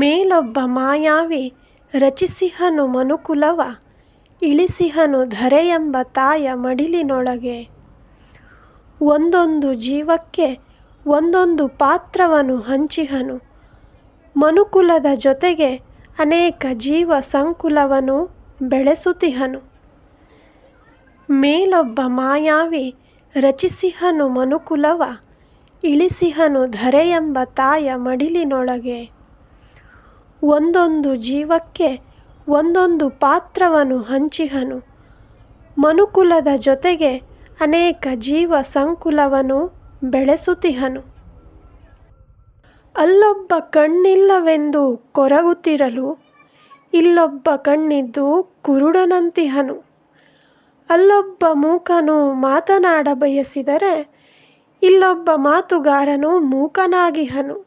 ಮೇಲೊಬ್ಬ ಮಾಯಾವಿ ರಚಿಸಿಹನು ಮನುಕುಲವ, ಇಳಿಸಿಹನು ಧರೆಯೆಂಬ ತಾಯ ಮಡಿಲಿನೊಳಗೆ. ಒಂದೊಂದು ಜೀವಕ್ಕೆ ಒಂದೊಂದು ಪಾತ್ರವನ್ನು ಹಂಚಿಹನು. ಮನುಕುಲದ ಜೊತೆಗೆ ಅನೇಕ ಜೀವ ಸಂಕುಲವನ್ನು ಬೆಳೆಸುತ್ತಿಹನು. ಮೇಲೊಬ್ಬ ಮಾಯಾವಿ ರಚಿಸಿಹನು ಮನುಕುಲವ, ಇಳಿಸಿಹನು ಧರೆಯೆಂಬ ತಾಯ ಮಡಿಲಿನೊಳಗೆ. ಒಂದೊಂದು ಜೀವಕ್ಕೆ ಒಂದೊಂದು ಪಾತ್ರವನ್ನು ಹಂಚಿಹನು. ಮನುಕುಲದ ಜೊತೆಗೆ ಅನೇಕ ಜೀವ ಸಂಕುಲವನ್ನು ಬೆಳೆಸುತ್ತಿಹನು. ಅಲ್ಲೊಬ್ಬ ಕಣ್ಣಿಲ್ಲವೆಂದು ಕೊರಗುತ್ತಿರಲು ಇಲ್ಲೊಬ್ಬ ಕಣ್ಣಿದ್ದು ಕುರುಡನಂತಿಹನು. ಅಲ್ಲೊಬ್ಬ ಮೂಕನು ಮಾತನಾಡ ಬಯಸಿದರೆ ಇಲ್ಲೊಬ್ಬ ಮಾತುಗಾರನು ಮೂಕನಾಗಿಹನು.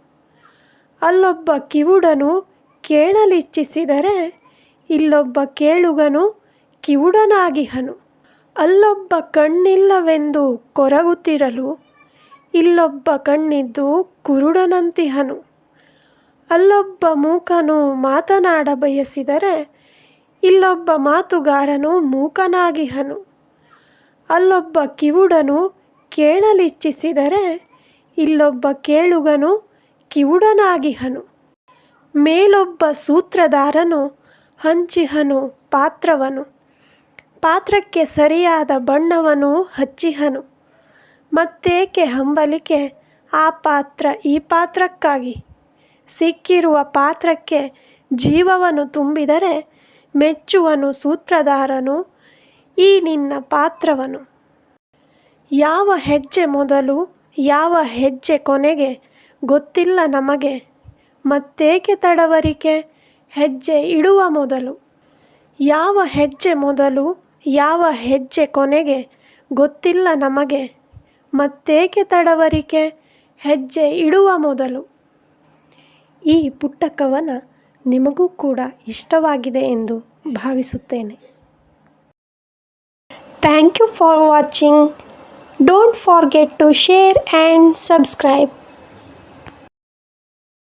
ಅಲ್ಲೊಬ್ಬ ಕಿವುಡನು ಕೇಳಲಿಚ್ಛಿಸಿದರೆ ಇಲ್ಲೊಬ್ಬ ಕೇಳುಗನು ಕಿವುಡನಾಗಿಹನು. ಅಲ್ಲೊಬ್ಬ ಕಣ್ಣಿಲ್ಲವೆಂದು ಕೊರಗುತ್ತಿರಲು ಇಲ್ಲೊಬ್ಬ ಕಣ್ಣಿದ್ದು ಕುರುಡನಂತಿಹನು. ಅಲ್ಲೊಬ್ಬ ಮೂಕನು ಮಾತನಾಡ ಬಯಸಿದರೆ ಇಲ್ಲೊಬ್ಬ ಮಾತುಗಾರನು ಮೂಕನಾಗಿಹನು. ಅಲ್ಲೊಬ್ಬ ಕಿವುಡನು ಕೇಳಲಿಚ್ಛಿಸಿದರೆ ಇಲ್ಲೊಬ್ಬ ಕೇಳುಗನು ಕಿವುಡನಾಗಿಹನು. ಮೇಲೊಬ್ಬ ಸೂತ್ರಧಾರನು ಹಂಚಿಹನು ಪಾತ್ರವನು. ಪಾತ್ರಕ್ಕೆ ಸರಿಯಾದ ಬಣ್ಣವನು ಹಚ್ಚಿಹನು. ಮತ್ತೇಕೆ ಹಂಬಲಿಕೆ? ಆ ಪಾತ್ರ ಈ ಪಾತ್ರಕ್ಕಾಗಿ. ಸಿಕ್ಕಿರುವ ಪಾತ್ರಕ್ಕೆ ಜೀವವನ್ನು ತುಂಬಿದರೆ ಮೆಚ್ಚುವನು ಸೂತ್ರಧಾರನು, ಈ ನಿನ್ನ ಪಾತ್ರವನು. ಯಾವ ಹೆಜ್ಜೆ ಮೊದಲು, ಯಾವ ಹೆಜ್ಜೆ ಕೊನೆಗೆ ಗೊತ್ತಿಲ್ಲ ನಮಗೆ. ಮತ್ತೇಕೆ ತಡವರಿಕೆ? ಹೆಜ್ಜೆ ಇಡುವ ಮೊದಲು. ಯಾವ ಹೆಜ್ಜೆ ಮೊದಲು, ಯಾವ ಹೆಜ್ಜೆ ಕೊನೆಗೆ ಗೊತ್ತಿಲ್ಲ ನಮಗೆ. ಮತ್ತೇಕೆ ತಡವರಿಕೆ? ಹೆಜ್ಜೆ ಇಡುವ ಮೊದಲು. ಈ ಪುಟ್ಟ ಕವನ ನಿಮಗೂ ಕೂಡ ಇಷ್ಟವಾಗಿದೆ ಎಂದು ಭಾವಿಸುತ್ತೇನೆ. Thank you for watching don't forget to share and subscribe